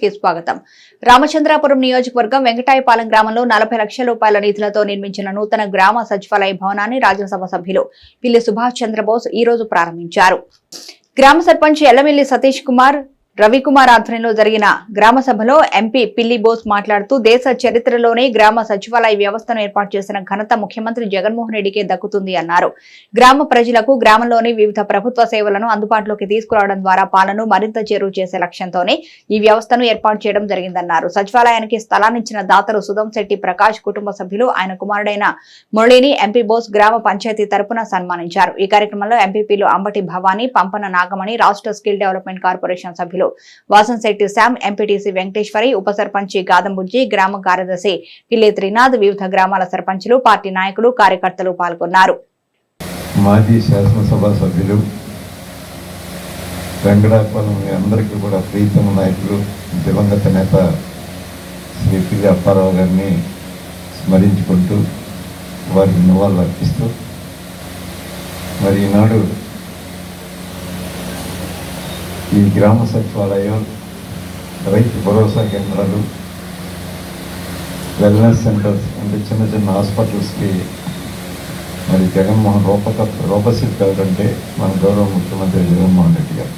కి స్వాగతం. రామచంద్రాపురం నియోజకవర్గం వెంకటాయపాలెం గ్రామంలో నలభై లక్షల రూపాయల నిధులతో నిర్మించిన నూతన గ్రామ సచివాలయ భవనాన్ని రాజ్యసభ సభ్యులు పిల్లి సుభాష్ చంద్రబోస్ ఈ రోజు ప్రారంభించారు. గ్రామ సర్పంచ్ ఎల్లమిల్లి సతీష్ కుమార్ రవికుమార్ ఆధ్వర్యంలో జరిగిన గ్రామ సభలో ఎంపీ పిల్లి బోస్ మాట్లాడుతూ దేశ చరిత్రలోనే గ్రామ సచివాలయ వ్యవస్థను ఏర్పాటు చేసిన ఘనత ముఖ్యమంత్రి జగన్మోహన్ రెడ్డికే దక్కుతుంది అన్నారు. గ్రామ ప్రజలకు గ్రామంలోని వివిధ ప్రభుత్వ సేవలను అందుబాటులోకి తీసుకురావడం ద్వారా పాలన మరింత చేరువ చేసే లక్ష్యంతోనే ఈ వ్యవస్థను ఏర్పాటు చేయడం జరిగిందన్నారు. సచివాలయానికి స్థలాన్నిచ్చిన దాతలు సుధం శెట్టి ప్రకాష్ కుటుంబ సభ్యులు ఆయన కుమారుడైన మురళిని ఎంపీ బోస్ గ్రామ పంచాయతీ తరపున సన్మానించారు. ఈ కార్యక్రమంలో ఎంపీపీలు అంబటి భవానీ పంపన నాగమణి రాష్ట్ర స్కిల్ డెవలప్మెంట్ కార్పొరేషన్ సభ్యులు వాసంశెట్టి శామ్ ఎంపీటీసీ వెంకటేశ్వరి ఉప సర్పంచి గాదంబుజ్జి గ్రామ కార్యదర్శి పిల్లే త్రినాథ్ వివిధ గ్రామాల సర్పంచులు పార్టీ నాయకులు కార్యకర్తలు పాల్గొన్నారు. మాజీ శాసనసభ సభ్యులు వెంకటాపురం మీ అందరికీ కూడా ప్రీతమ నాయకులు దివంగత నేత శ్రీ పిల్లి అప్పారావు గారిని స్మరించుకుంటూ వారికి నివాళులు అర్పిస్తూ మరి ఈనాడు ఈ గ్రామ సచివాలయం రైతు భరోసా కేంద్రాలు వెల్నెస్ సెంటర్స్ అంటే చిన్న చిన్న హాస్పిటల్స్కి మరి జగన్మోహన్ రూపక రూపశిల్పి ఎవరంటే మన గౌరవ ముఖ్యమంత్రి జగన్మోహన్ రెడ్డి గారు.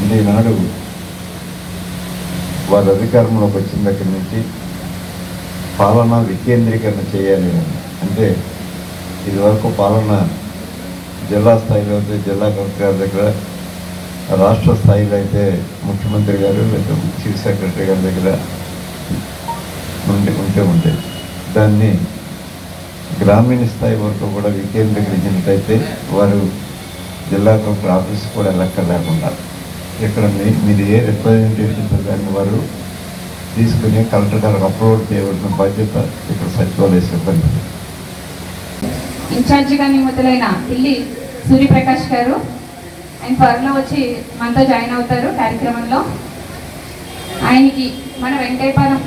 అంటే ఈనాడు వారి అధికారంలోకి వచ్చిన దగ్గర నుంచి పాలన వికేంద్రీకరణ చేయాలి అంటే ఇదివరకు పాలన జిల్లా స్థాయిలో అయితే జిల్లా కలెక్టర్ గారి దగ్గర రాష్ట్ర స్థాయిలో అయితే ముఖ్యమంత్రి గారు లేదా చీఫ్ సెక్రటరీ గారి దగ్గర ఉంటే ఉంటే ఉండేది దాన్ని గ్రామీణ స్థాయి వరకు కూడా వికేంద్రీకరించినట్టయితే వారు జిల్లా కలెక్టర్ ఆఫీస్ కూడా లెక్క లేకుండా ఇక్కడ మీరు ఏ రిప్రజెంటేషన్ దాన్ని వారు తీసుకుని కలెక్టర్ గారికి అప్లోడ్ చేయవలసిన బాధ్యత ఇక్కడ సచివాలయ సిబ్బంది ఇన్ఛార్జిగా నియమితులైన పిల్లి సూర్యప్రకాష్ గారు. ఆయన త్వరలో వచ్చి మనతో జాయిన్ అవుతారు కార్యక్రమంలో. ఆయనకి మన వెంకటపాలెం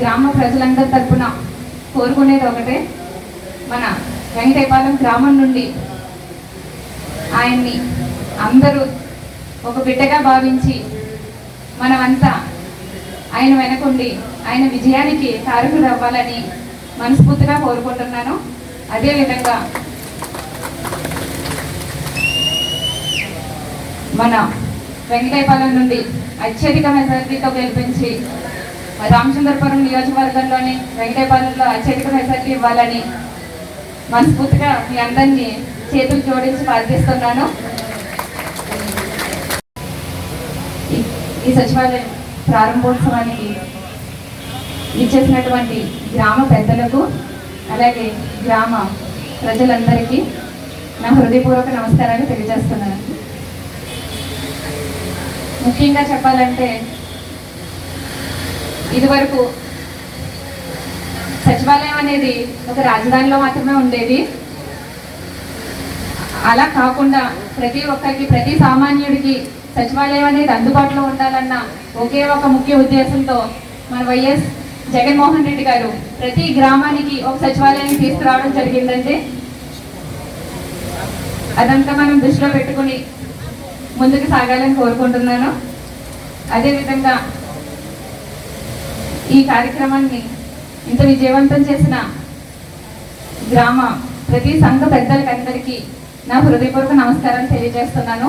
గ్రామ ప్రజలందరి తరఫున కోరుకునేది ఒకటే. మన వెంకటపాలెం గ్రామం నుండి ఆయన్ని అందరూ ఒక బిడ్డగా భావించి మనమంతా ఆయన వెనకుండి ఆయన విజయానికి కారకులు అవ్వాలని మనస్ఫూర్తిగా కోరుకుంటున్నాను. అదేవిధంగా మన వెంకటేపాలెం నుండి అత్యధిక మెజార్టీతో గెలిపించి రామచంద్రపురం నియోజకవర్గంలోని వెంకటేపాలెంలో అత్యధిక మెజార్టీ ఇవ్వాలని మనస్ఫూర్తిగా మీ అందరినీ చేతులు జోడించి ప్రార్థిస్తున్నాను. ఈ- ఈ సచివాలయం ప్రారంభోత్సవానికి ఇచ్చేసినటువంటి గ్రామ పెద్దలకు అలాగే గ్రామ ప్రజలందరికీ నా హృదయపూర్వక నమస్కారాలు తెలియజేస్తున్నాను. ముఖ్యంగా చెప్పాలంటే ఇదివరకు సచివాలయం అనేది ఒక రాజధానిలో మాత్రమే ఉండేది. అలా కాకుండా ప్రతి ఒక్కరికి ప్రతి సామాన్యుడికి సచివాలయం అనేది అందుబాటులో ఉండాలన్న ఒకే ఒక ముఖ్య ఉద్దేశంతో మన వైఎస్ జగన్మోహన్ రెడ్డి గారు ప్రతి గ్రామానికి ఒక సచివాలయాన్ని తీసుకురావడం జరిగిందంటే అదంతా మనం దృష్టిలో పెట్టుకుని ముందుకు సాగాలని కోరుకుంటున్నాను. అదేవిధంగా ఈ కార్యక్రమాన్ని ఇంత విజయవంతం చేసిన గ్రామ ప్రతి సంఘ పెద్దలకందరికీ నా హృదయపూర్వక నమస్కారం తెలియజేస్తున్నాను.